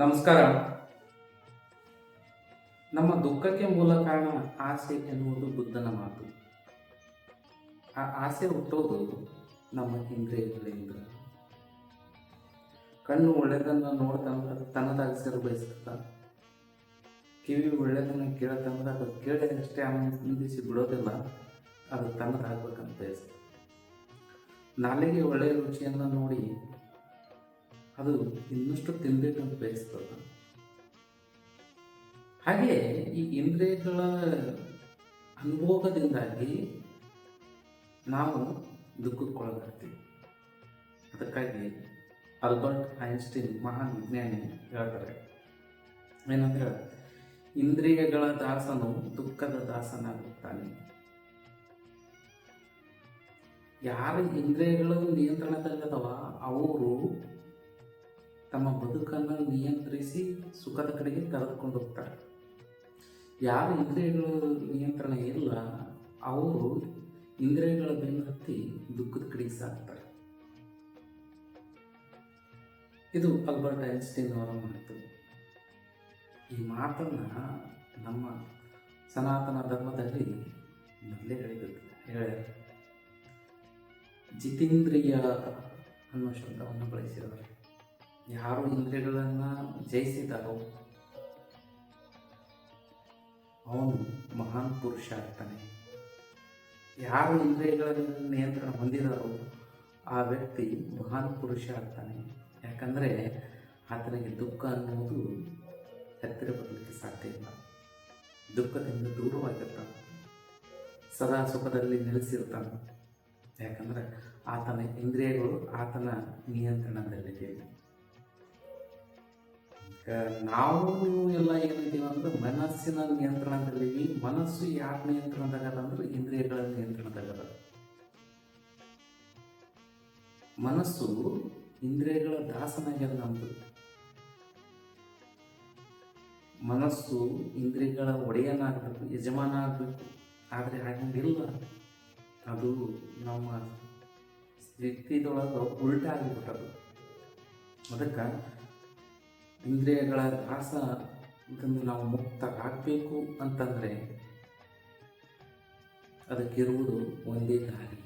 ನಮಸ್ಕಾರ. ನಮ್ಮ ದುಃಖಕ್ಕೆ ಮೂಲ ಕಾರಣ ಆಸೆ ಎನ್ನುವುದು ಬುದ್ಧನ ಮಾತು. ಆ ಆಸೆ ಹುಟ್ಟೋದು ನಮ್ಮ ಇಂದ್ರಿಯಗಳಿಂದ. ಕಣ್ಣು ಒಳ್ಳೆಯದನ್ನು ನೋಡ್ತಂದ್ರೆ ತನ್ನದಾಗಿಸಲು ಬಯಸುತ್ತ, ಕಿವಿ ಒಳ್ಳೆಯದನ್ನು ಕೇಳತಂದ್ರೆ ಅದು ಕೇಳಿ ಅಷ್ಟೇ ಆನಂದಿಸಿ ಬಿಡೋದಿಲ್ಲ, ಅದು ತನ್ನದಾಗಬೇಕಂತ ಬಯಸುತ್ತೆ ನಾಲಿಗೆ ಒಳ್ಳೆಯ ರುಚಿಯನ್ನು ನೋಡಿ ಅದು ಇನ್ನಷ್ಟು ತಿನ್ಬೇಕಂತ ಬಯಸ್ತದ ಹಾಗೆ ಈ ಇಂದ್ರಿಯಗಳ ಅನುಭೋಗದಿಂದಾಗಿ ನಾವು ದುಃಖಕ್ಕೊಳಗಾಗ್ತೀವಿ. ಅದಕ್ಕಾಗಿ ಆಲ್ಬರ್ಟ್ ಐನ್ಸ್ಟೀನ್ ಮಹಾನ್ ವಿಜ್ಞಾನಿ ಹೇಳ್ತಾರೆ. ಏನಂದ್ರೆ, ಇಂದ್ರಿಯಗಳ ದಾಸನು ದುಃಖದ ದಾಸನಾಗುತ್ತಾನೆ. ಯಾರ ಇಂದ್ರಿಯಗಳು ನಿಯಂತ್ರಣದಲ್ಲದವ, ಅವರು ತಮ್ಮ ಬದುಕನ್ನು ನಿಯಂತ್ರಿಸಿ ಸುಖದ ಕಡೆಗೆ ಕರೆದುಕೊಂಡು ಹೋಗ್ತಾರೆ. ಯಾರ ಇಂದ್ರಿಯಗಳು ನಿಯಂತ್ರಣ ಇಲ್ಲ, ಅವರು ಇಂದ್ರಿಯಗಳ ಬೆನ್ನು ಹತ್ತಿ ದುಃಖದ ಕಡೆಗೆ ಸಾಕ್ತಾರೆ ಇದು ಅಲ್ಬರ್ಟ್ ಐನ್ಸ್ಟೈನ್ ಅವರ ಮಾತು. ಈ ಮಾತನ್ನು ನಮ್ಮ ಸನಾತನ ಧರ್ಮದಲ್ಲಿ ಮೊದಲೇ ಹೇಳಿದ್ದು ಹೇಳ್ಯಾರ ಜಿತೇಂದ್ರಿಯ ಅನ್ನೋ ಶಬ್ದವನ್ನು ಬಳಸಿದ್ದಾರೆ ಯಾರು ಇಂದ್ರಿಯಗಳನ್ನು ಜಯಿಸಿದಾರೋ ಅವನು ಮಹಾನ್ ಪುರುಷ ಆಗ್ತಾನೆ. ಯಾರು ಇಂದ್ರಿಯಗಳನ್ನು ನಿಯಂತ್ರಣ ಹೊಂದಿದಾರೋ ಆ ವ್ಯಕ್ತಿ ಮಹಾನ್ ಪುರುಷ ಆಗ್ತಾನೆ. ಯಾಕಂದರೆ ಆತನಿಗೆ ದುಃಖ ಅನ್ನೋದು ಹತ್ತಿರ ಬರಲಿಕ್ಕೆ ಸಾಧ್ಯ ಇಲ್ಲ. ದುಃಖದಿಂದ ದೂರವಾಗಿರ್ತಾನೆ. ಸದಾ ಸುಖದಲ್ಲಿ ನೆಲೆಸಿರ್ತಾನೆ. ಯಾಕಂದರೆ ಆತನ ಇಂದ್ರಿಯಗಳು ಆತನ ನಿಯಂತ್ರಣದಲ್ಲಿದೆ ನಾವು ನೀವು ಎಲ್ಲ ಏನಿದ್ದೀವಿ ಅಂದ್ರೆ ಮನಸ್ಸಿನ ನಿಯಂತ್ರಣದಲ್ಲಿ ಮನಸ್ಸು ಯಾರ ನಿಯಂತ್ರಣದಾಗದ ಅಂದ್ರೆ ಇಂದ್ರಿಯಗಳ ನಿಯಂತ್ರಣದಾಗದ ಮನಸ್ಸು ಇಂದ್ರಿಯಗಳ ದಾಸನಾಗ್ಯದ ನಮ್ದು. ಮನಸ್ಸು ಇಂದ್ರಿಯಗಳ ಒಡೆಯನಾಗಬೇಕು ಯಜಮಾನ ಆಗಬೇಕು ಆದರೆ ಹಾಗಂಗಿಲ್ಲ ಅದು ನಮ್ಮ ಸ್ಥಿತಿದೊಳಗೆ ಉಲ್ಟ ಆಗಿಬಿಟ್ಟದು ಅದಕ್ಕೆ ಇಂದ್ರಿಯಗಳ ದಾಸ ಇದನ್ನು ನಾವು ಮುಕ್ತರಾಗಬೇಕು ಅಂತಂದರೆ ಅದಕ್ಕಿರುವುದು ಒಂದೇ ದಾರಿ.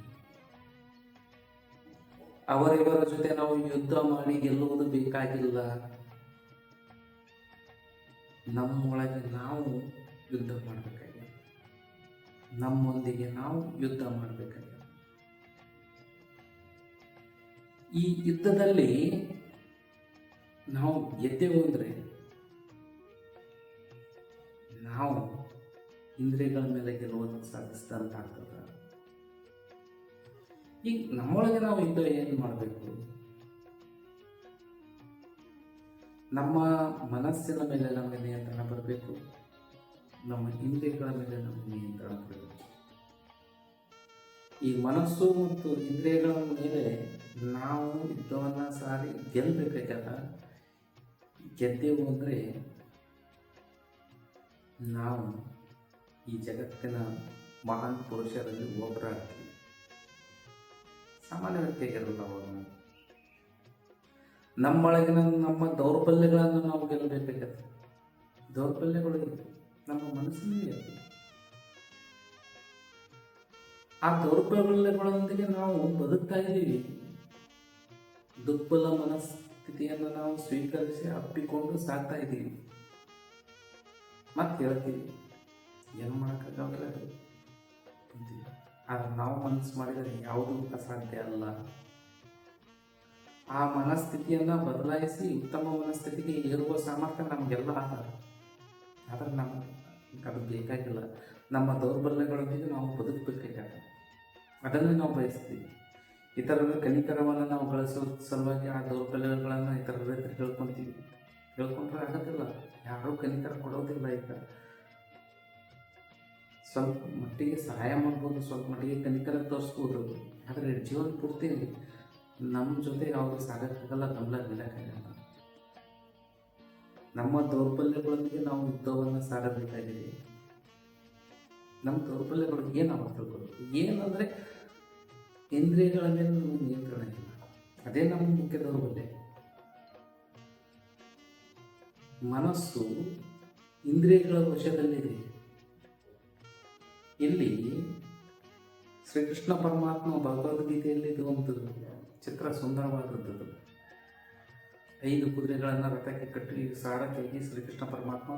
ಅವರಿವರ ಜೊತೆ ನಾವು ಯುದ್ಧ ಮಾಡಿ ಗೆಲ್ಲುವುದು ಬೇಕಾಗಿಲ್ಲ. ನಮ್ಮೊಳಗೆ ನಾವು ಯುದ್ಧ ಮಾಡಬೇಕಾಗಿದೆ. ನಮ್ಮೊಂದಿಗೆ ನಾವು ಯುದ್ಧ ಮಾಡಬೇಕಾಗಿದೆ. ಈ ಯುದ್ಧದಲ್ಲಿ ನಾವು ಗೆದ್ದೆವು ಅಂದರೆ ನಾವು ಇಂದ್ರಿಯಗಳ ಮೇಲೆ ಗೆಲುವನ್ನು ಸಾಧಿಸಿದಂತ ಆಗ್ತದ. ಈಗ ನಮ್ಮೊಳಗೆ ನಾವು ಇದ್ದ ಏನು ಮಾಡಬೇಕು? ನಮ್ಮ ಮನಸ್ಸಿನ ಮೇಲೆ ನಮಗೆ ನಿಯಂತ್ರಣ ಬರಬೇಕು. ನಮ್ಮ ಇಂದ್ರಿಯಗಳ ಮೇಲೆ ನಮಗೆ ನಿಯಂತ್ರಣ ಬರಬೇಕು. ಈ ಮನಸ್ಸು ಮತ್ತು ಇಂದ್ರಿಯಗಳ ಮೇಲೆ ನಾವು ಯುದ್ಧವನ್ನು ಸಾರಿ ಗೆಲ್ಲಬೇಕಾಗ್ಯದ ಗೆದ್ದೆವು ಅಂದರೆ ನಾವು ಈ ಜಗತ್ತಿನ ಮಹಾನ್ ಪುರುಷರಲ್ಲಿ ಒಬ್ಬರಾಗ್ತೀವಿ ಸಾಮಾನ್ಯ ವ್ಯಕ್ತಿಯಾಗಿರಲ್ಲ ಅವರು ನಮ್ಮೊಳಗಿನ ನಮ್ಮ ದೌರ್ಬಲ್ಯಗಳನ್ನು ನಾವು ಗೆಲ್ಲಬೇಕಾಗತ್ತೆ ದೌರ್ಬಲ್ಯಗಳು. ನಮ್ಮ ಮನಸ್ಸಿನಲ್ಲಿ. ಆ ದೌರ್ಬಲ್ಯಗಳೊಂದಿಗೆ ನಾವು ಬದುಕ್ತಾ ಇದ್ದೀವಿ ದುರ್ಬಲ ಮನಸ್ಥಿತಿಯನ್ನು ನಾವು ಸ್ವೀಕರಿಸಿ ಅಪ್ಪಿಕೊಂಡು ಸಾಕ್ತಾ ಇದ್ದೀವಿ. ಮತ್ತೆ ಹೇಳ್ತೀವಿ, ಏನು ಮಾಡೋಕ್ಕಾಗಲ್ಲ. ಆದ್ರೆ ನಾವು ಮನಸ್ಸು ಮಾಡಿದರೆ ಯಾವುದೂ ಅಸಾಧ್ಯ ಅಲ್ಲ. ಆ ಮನಸ್ಥಿತಿಯನ್ನು ಬದಲಾಯಿಸಿ ಉತ್ತಮ ಮನಸ್ಥಿತಿಗೆ ಏರುವ ಸಾಮರ್ಥ್ಯ ನಮಗೆಲ್ಲ ಆದ ಆದ್ರೆ ನಮಗೆ ಅದು ಬೇಕಾಗಿಲ್ಲ. ನಮ್ಮ ದೌರ್ಬಲ್ಯಗಳೊಂದಿಗೆ ನಾವು ಬದುಕಬೇಕಾಗತ್ತೆ ಅದನ್ನೇ ನಾವು ಬಯಸ್ತೀವಿ. ಇತರರ ಕನಿಕರವನ್ನು ನಾವು ಬಳಸೋ ಸಲುವಾಗಿ ಆ ದೌರ್ಬಲ್ಯಗಳನ್ನು ಇತರರ ರೈತರು ಹೇಳ್ಕೊತೀವಿ. ಹೇಳ್ಕೊಂಡ್ರೆ ಆಗೋದಿಲ್ಲ. ಯಾರೂ ಕನಿಕರ ಕೊಡೋದಿಲ್ಲ ಈಗ. ಸ್ವಲ್ಪ ಮಟ್ಟಿಗೆ ಸಹಾಯ ಮಾಡ್ಬೋದು, ಸ್ವಲ್ಪ ಮಟ್ಟಿಗೆ ಕನಿಕರ ತೋರಿಸ್ಬೋದು. ಆದರೆ ಜೀವನ ಪೂರ್ತಿ ನಮ್ಮ ಜೊತೆ ಯಾವುದು ಸಾಗಕ್ಕಾಗಲ್ಲ ನಮ್ಮ ನಿಲ್ಲಕ್ಕಾಗಲ್ಲ ನಮ್ಮ ದೌರ್ಬಲ್ಯಗಳೊಂದಿಗೆ ನಾವು ಯುದ್ಧವನ್ನು ಸಾರಬೇಕಾಗಿದೆ ನಮ್ಮ ದೌರ್ಬಲ್ಯಗಳು ಏನು ತಿಳ್ಕೊಬೇಕು ಏನಂದರೆ ಇಂದ್ರಿಯಗಳ ಮೇಲೆ ನಮಗೆ ನಿಯಂತ್ರಣ ಇಲ್ಲ. ಅದೇ ನಮ್ಮ ಮುಖ್ಯ ದೌರ್ಬಲ್ಯ ಮನಸ್ಸು ಇಂದ್ರಿಯಗಳ ವಶದಲ್ಲಿದೆ. ಇಲ್ಲಿ ಶ್ರೀಕೃಷ್ಣ ಪರಮಾತ್ಮ ಭಗವದ್ಗೀತೆಯಲ್ಲಿ ಇರುವಂಥದ್ದು ಚಿತ್ರ ಸುಂದರವಾದದ್ದು. ಐದು ಕುದುರೆಗಳನ್ನು ರಥಕ್ಕೆ ಕಟ್ಟಿ ಸಾರಥಿಯಾಗಿ ಶ್ರೀಕೃಷ್ಣ ಪರಮಾತ್ಮ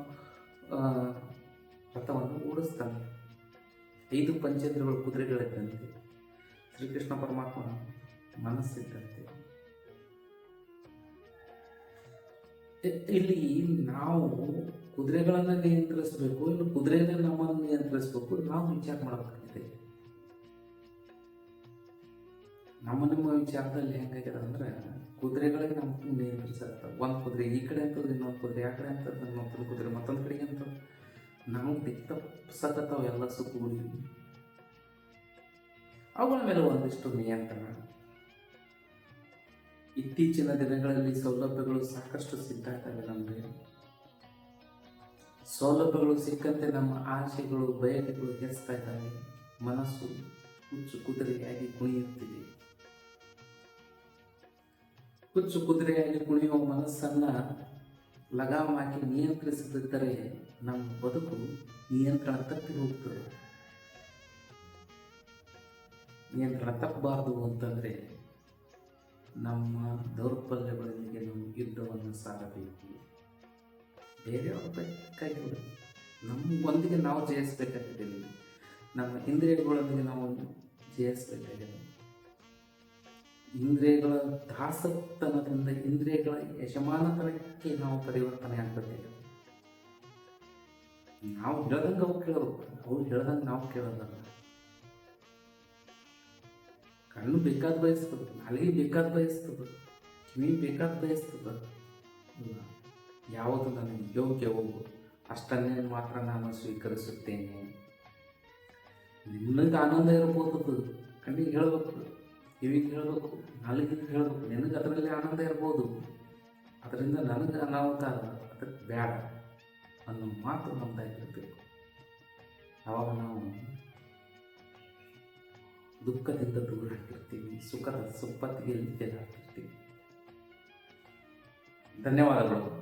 ರಥವನ್ನು ಓಡಿಸ್ತಾನೆ. ಐದು ಪಂಚೇಂದ್ರಗಳು ಕುದುರೆಗಳಿದ್ದಂತೆ. ಶ್ರೀಕೃಷ್ಣ ಪರಮಾತ್ಮ ಮನಸ್ಸಿದ್ದಂತೆ. ಇಲ್ಲಿ ನಾವು ಕುದುರೆಗಳನ್ನ ನಿಯಂತ್ರಿಸಬೇಕು ಇನ್ನು ಕುದುರೆನ ನಮ್ಮನ್ನು ನಿಯಂತ್ರಿಸಬೇಕು, ನಾವು ವಿಚಾರ ಮಾಡಬೇಕಾಗಿದೆ. ನಮ್ಮ ನಮ್ಮ ವಿಚಾರದಲ್ಲಿ ಹೆಂಗಾಗ್ಯದ ಅಂದ್ರೆ ಕುದುರೆಗಳಿಗೆ ನಮ್ಮ ನಿಯಂತ್ರಿಸತ್ತ. ಒಂದು ಕುದುರೆ ಈ ಕಡೆ ಅಂತದ್ದು, ಇನ್ನೊಂದು ಕುದುರೆ ಆ ಕಡೆ ಅಂತದ್ದು, ಇನ್ನೊಂದು ಕುದುರೆ ಮತ್ತೊಂದು ಕಡೆಗೆ ಅಂತ ನಾವು ದಿಕ್ಕ ಸತತಾವ ಎಲ್ಲ ಸುತ್ತೂಡಿ ಅವುಗಳ ಮೇಲೆ ಒಂದಿಷ್ಟು ನಿಯಂತ್ರಣ. ಇತ್ತೀಚಿನ ದಿನಗಳಲ್ಲಿ ಸೌಲಭ್ಯಗಳು ಸಾಕಷ್ಟು ಸಿಗ್ತಾಯಿದ್ದಾವೆ ನಮಗೆ. ಸೌಲಭ್ಯಗಳು ಸಿಕ್ಕಂತೆ ನಮ್ಮ ಆಸೆಗಳು, ಬಯಕೆಗಳು ಹೆಚ್ಚುತ್ತಾ ಇದ್ದಾವೆ. ಮನಸ್ಸು ಹುಚ್ಚು ಕುದುರೆಯಾಗಿ ಕುಣಿಯುತ್ತಿದೆ. ಹುಚ್ಚು ಕುದುರೆಯಾಗಿ ಕುಣಿಯುವ ಮನಸ್ಸನ್ನ ಲಗಾಮ್ ಹಾಕಿ ನಿಯಂತ್ರಿಸದಿದ್ದರೆ ನಮ್ಮ ಬದುಕು ನಿಯಂತ್ರಣ ತಪ್ಪಿ ಹೋಗ್ತದೆ ನಿಯಂತ್ರಣ ತಪ್ಪಬಾರದು ಅಂತಂದರೆ ನಮ್ಮ ದೌರ್ಬಲ್ಯಗಳೊಂದಿಗೆ ನಾವು ಯುದ್ಧವನ್ನು ಸಾರಬೇಕು ಬೇರೆಯವ್ರ ನಮ್ಮ ಒಂದಿಗೆ ನಾವು ಜಯಿಸಬೇಕಾಗಿದೆ ನಮ್ಮ ಇಂದ್ರಿಯಗಳೊಂದಿಗೆ ನಾವು ಜಯಿಸಬೇಕಾಗಿದೆ ಇಂದ್ರಿಯಗಳ ದಾಸತನದಿಂದ ಇಂದ್ರಿಯಗಳ ಯಜಮಾನತನಕ್ಕೆ ನಾವು ಪರಿವರ್ತನೆ ಆಗಬೇಕಾಗಿದೆ. ನಾವು ಹೇಳ್ದಂಗೆ ಅವು ಕೇಳೋದು ಅವು ಹೇಳ್ದಂಗೆ ನಾವು ಕೇಳೋದಲ್ಲ. ಕಣ್ಣು ಬೇಕಾದ ಬಯಸ್ತದ ನಾಲಿಗೆ ಬೇಕಾದ ಬಯಸ್ತದ ಕಿವಿ ಬೇಕಾದ ಬಯಸ್ತದ ಯಾವುದು ನನಗೆ ಯೋಗ್ಯವೋ ಅಷ್ಟನ್ನೇ ಮಾತ್ರ ನಾನು ಸ್ವೀಕರಿಸುತ್ತೇನೆ. ನಿನಗೆ ಆನಂದ ಇರ್ಬೋದು. ಕಣ್ಣಿಗೆ ಹೇಳಬೇಕು. ಕಿವಿಗೆ ಹೇಳಬೇಕು. ನಾಲಿಗೆ ಹೇಳಬೇಕು. ನಿನಗೆ ಅದರಲ್ಲಿ ಆನಂದ ಇರ್ಬೋದು. ಅದರಿಂದ ನನಗೆ ಅನಾಹುತ ಅದಕ್ಕೆ ಬೇಡ. ಅನ್ನೋ ಮಾತು ನಮ್ದಾಗಿರಬೇಕು ಅವಾಗ ನಾವು ದುಃಖದಿಂದ ದೂರ ಆಗಿರ್ತೀವಿ ಸುಖದ ಸುಪ್ಪತ್ತಿಗೆ ನಿತ್ಯರಾಗಿರ್ತೀವಿ ಧನ್ಯವಾದಗಳು.